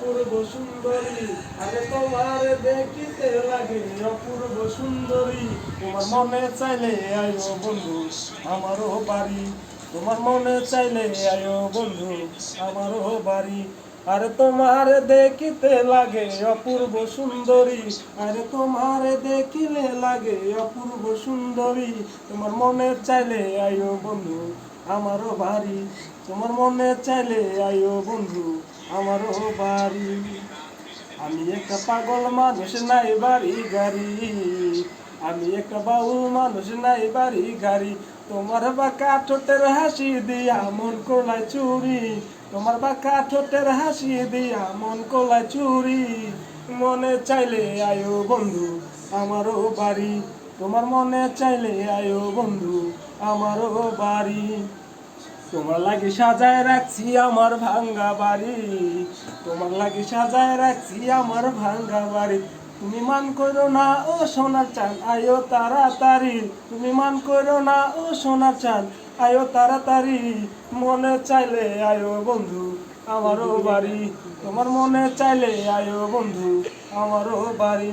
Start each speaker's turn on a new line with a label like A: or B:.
A: অপূর্ব সুন্দরী, আরে তোমার দেখিতে লাগে অপূর্ব সুন্দরী। তোমার মনে চাইলে আয়ো বন্ধু, আমারও বাড়ি। তোমার মনে চাইলে আয়ো বন্ধু, আমারও বাড়ি। আরে তোমার দেখিতে লাগে অপূর্ব সুন্দরী, আরে তোমার দেখিলে লাগে অপূর্ব সুন্দরী। তোমার মনে চাইলে আয়ো বন্ধু আমারও বাড়ি। তোমার মনে চাইলে আয়ো বন্ধু, আমারও বাড়ি। আমি একটা পাগল মানুষ, নাই বাড়ি, গাড়ি। আমি একটা বাউল মানুষ, নাই বাড়ি, গাড়ি। তোমার বা কাঠোটের হাসি দিয়া মন কোলায় চুরি। তোমার বা কাঠোটের হাসি দিয়া মন কোলায় চুরি। মনে চাইলে আয়ো বন্ধু, আমারও বাড়ি। তোমার মনে চাইলে আয়ো বন্ধু, আমারও বাড়ি। তোমার লাগে সাজায় রাখছি আমার ভাঙ্গা বাড়ি। তোমার লাগি সাজায় রাখছি আমার ভাঙ্গা বাড়ি। তুমি মান করো না ও সোনার চান আয়ো তাড়াতাড়ি। তুমি মান করো না ও সোনার চান আয়ো তাড়াতাড়ি। মনে চাইলে আয়ো বন্ধু, আমারও বাড়ি। তোমার মনে চাইলে আয়ো বন্ধু, আমারও বাড়ি।